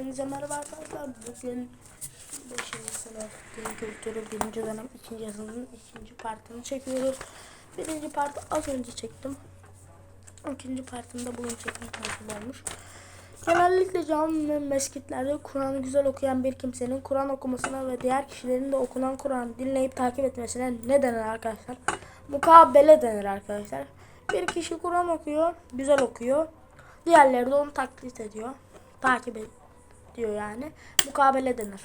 Hepinize merhaba arkadaşlar. Bugün 5. sınıf din kültürü 1. dönem 2. yazının 2. partını çekiyoruz. Birinci partı az önce çektim. İkinci partında bugün çekmek nasip olmuş. Genellikle cami ve mescitlerde Kur'an'ı güzel okuyan bir kimsenin Kur'an okumasına ve diğer kişilerin de okunan Kur'an'ı dinleyip takip etmesine ne denir arkadaşlar? Mukabele denir arkadaşlar. Bir kişi Kur'an okuyor, güzel okuyor. Diğerleri de onu taklit ediyor. Takip ediyor yani. Mukabele denir.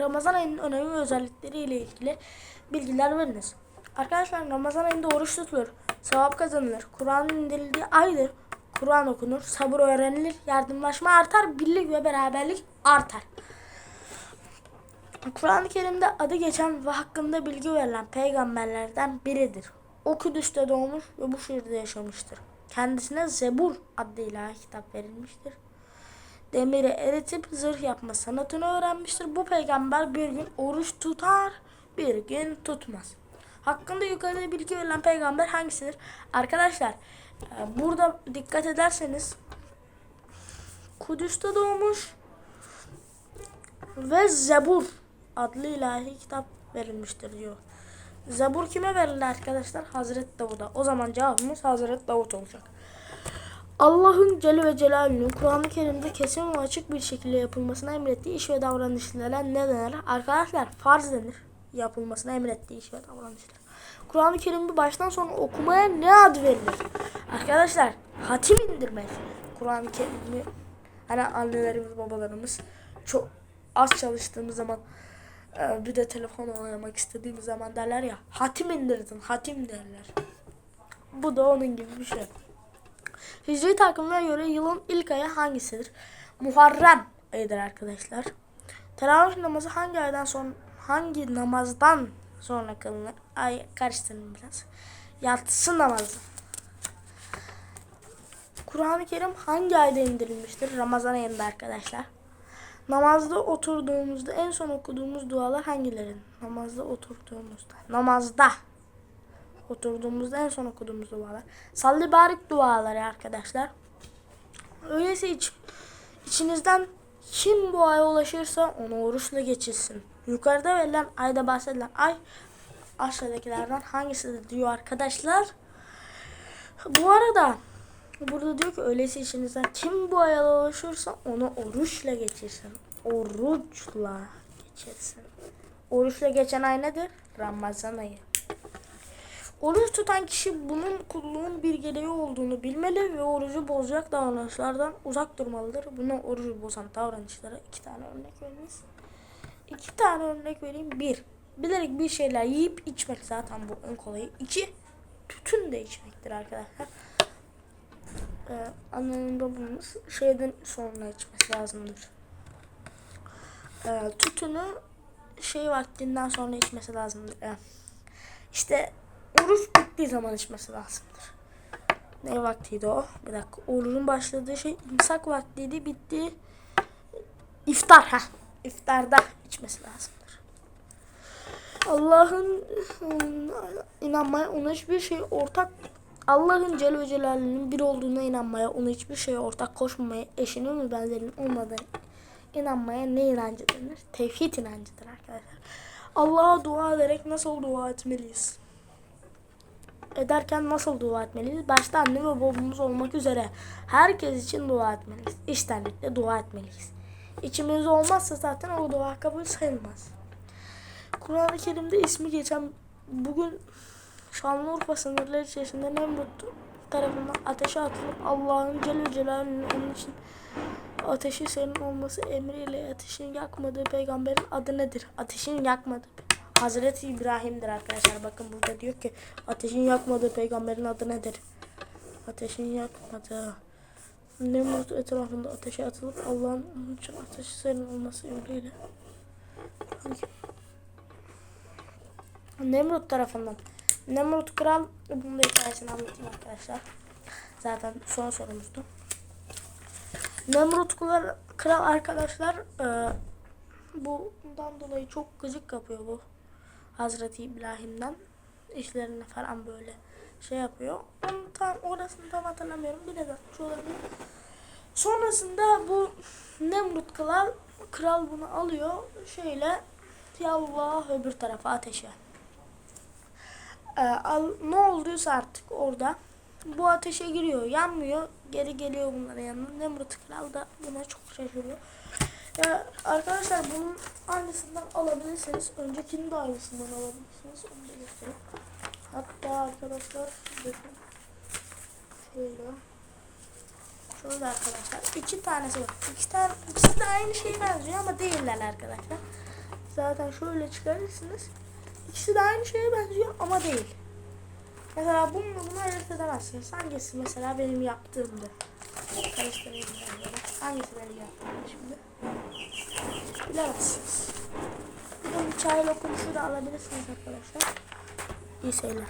Ramazan ayının önemi ve özellikleri ile ilgili bilgiler veriniz. Arkadaşlar Ramazan ayında oruç tutulur. Sevap kazanılır. Kur'an'ın indirildiği aydır. Kur'an okunur. Sabır öğrenilir. Yardımlaşma artar. Birlik ve beraberlik artar. Kur'an-ı Kerim'de adı geçen ve hakkında bilgi verilen peygamberlerden biridir. O Kudüs'te doğmuş ve bu şehirde yaşamıştır. Kendisine Zebur adlı ilahi kitap verilmiştir. Demiri eritip zırh yapma sanatını öğrenmiştir. Bu peygamber bir gün oruç tutar, bir gün tutmaz. Hakkında yukarıda bilgi verilen peygamber hangisidir? Arkadaşlar e, burada dikkat ederseniz Kudüs'te doğmuş ve Zebur adlı ilahi kitap verilmiştir diyor. Zabur kime verildi arkadaşlar? Hazreti Davud'a. O zaman cevabımız Hazreti Davud olacak. Allah'ın Celle ve Celaluhu'nun Kur'an-ı Kerim'de kesin ve açık bir şekilde yapılmasına emrettiği iş ve davranışlara ne denir? Arkadaşlar farz denir. Yapılmasına emrettiği iş ve davranışlar. Kur'an-ı Kerim'i baştan sona okumaya ne ad verilir? Arkadaşlar hatim indirmek. Kur'an-ı Kerim'i hani annelerimiz babalarımız çok az çalıştığımız zaman ee, bir de telefon oynamak istediğimiz zaman derler ya hatim indirdin hatim derler. Bu da onun gibi bir şey. Hicri takvimine göre yılın ilk ayı hangisidir? Muharrem ayıdır arkadaşlar. Teravih namazı hangi aydan sonra hangi namazdan sonra kılınır? Ay karıştırdım biraz. Yatsı namazı. Kur'an-ı Kerim hangi ayda indirilmiştir? Ramazan ayında arkadaşlar. Namazda oturduğumuzda en son okuduğumuz dualar hangileri? Namazda oturduğumuzda. Namazda oturduğumuzda en son okuduğumuz dualar. Salli barik duaları arkadaşlar. Öyleyse iç, içinizden kim bu aya ulaşırsa onu oruçla geçirsin. Yukarıda verilen ayda bahsedilen ay aşağıdakilerden hangisidir diyor arkadaşlar. Bu arada Burada diyor ki öyleyse işinizden kim bu aya ulaşırsa onu oruçla geçirsin. Oruçla geçirsin. Oruçla geçen ay nedir? Ramazan ayı. Oruç tutan kişi bunun kulluğun bir gereği olduğunu bilmeli ve orucu bozacak davranışlardan uzak durmalıdır. Buna orucu bozan davranışlara iki tane örnek veriniz. İki tane örnek vereyim. Bir, bilerek bir şeyler yiyip içmek zaten bu en kolayı. İki, tütün de içmektir arkadaşlar e, annenin babamız şeyden sonra içmesi lazımdır. E, tütünü şey vaktinden sonra içmesi lazımdır. E, işte oruç bittiği zaman içmesi lazımdır. Ne vaktiydi o? Bir dakika. Orucun başladığı şey imsak vaktiydi. Bitti. İftar. ha. İftarda içmesi lazımdır. Allah'ın inanmaya ona hiçbir şey ortak Allah'ın Celle ve Celaluhu'nun bir olduğuna inanmaya, ona hiçbir şeye ortak koşmamaya, eşinin ve benzerinin olmadığına inanmaya ne inancı denir? Tevhid inancıdır arkadaşlar. Allah'a dua ederek nasıl dua etmeliyiz? Ederken nasıl dua etmeliyiz? Başta anne ve babamız olmak üzere herkes için dua etmeliyiz. İştenlikle dua etmeliyiz. İçimizde olmazsa zaten o dua kabul sayılmaz. Kur'an-ı Kerim'de ismi geçen bugün Şanlıurfa sınırları içerisinde Nemrut tarafından ateşe atılıp Allah'ın Celle Celaluhu'nun onun için ateşi senin olması emriyle ateşin yakmadığı peygamberin adı nedir? Ateşin yakmadığı Hazreti İbrahim'dir arkadaşlar. Bakın burada diyor ki ateşin yakmadığı peygamberin adı nedir? Ateşin yakmadığı Nemrut etrafında ateşe atılıp Allah'ın onun için ateşi senin olması emriyle Nemrut tarafından Nemrut Kral bunun da hikayesini anlatayım arkadaşlar. Zaten son sorumuzdu. Nemrut Kral arkadaşlar e, bundan dolayı çok gıcık kapıyor bu Hazreti İbrahim'den. işlerini falan böyle şey yapıyor. Onu tam orasını tam hatırlamıyorum. Bir de olabilir. Sonrasında bu Nemrut kral, kral bunu alıyor şeyle yallah öbür tarafa ateşe. Ee, al, ne olduysa artık orada bu ateşe giriyor yanmıyor geri geliyor bunların yanına Nemrut kral da buna çok şaşırıyor. Ya arkadaşlar bunun aynısından alabilirsiniz. Öncekinin de aynısından alabilirsiniz. Onu da göstereyim. Hatta arkadaşlar bakın. Şöyle. Şöyle arkadaşlar. iki tanesi var. İki tane, ikisi de aynı şeye benziyor ama değiller arkadaşlar. Zaten şöyle çıkarırsınız. İkisi de aynı şeye benziyor ama değil. Mesela bununla bunu ayırt edemezsiniz. Hangisi mesela benim yaptığımdı? Karıştırayım ben böyle. Hangisi yaptığımdı şimdi? Bilemezsiniz. Bir çay lokumuşu da alabilirsiniz arkadaşlar. İyi seyirler.